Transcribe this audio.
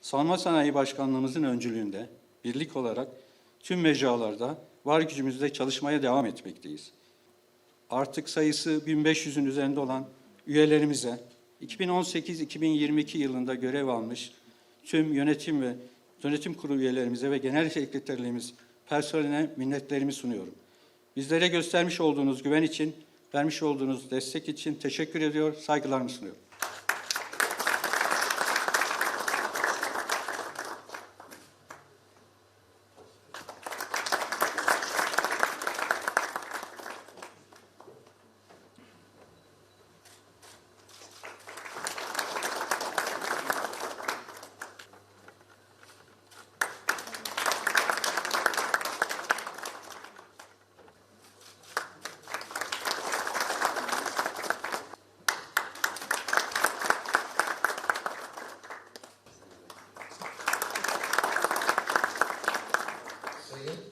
Savunma Sanayi Başkanlığımızın öncülüğünde birlik olarak tüm mecralarda var gücümüzle çalışmaya devam etmekteyiz. Artık sayısı 1500'ün üzerinde olan üyelerimize 2018-2022 yılında görev almış tüm yönetim ve yönetim kurulu üyelerimize ve genel sekreterliğimiz personeline minnetlerimi sunuyorum. Bizlere göstermiş olduğunuz güven için, vermiş olduğunuz destek için teşekkür ediyor, saygılarımı sunuyorum. 네.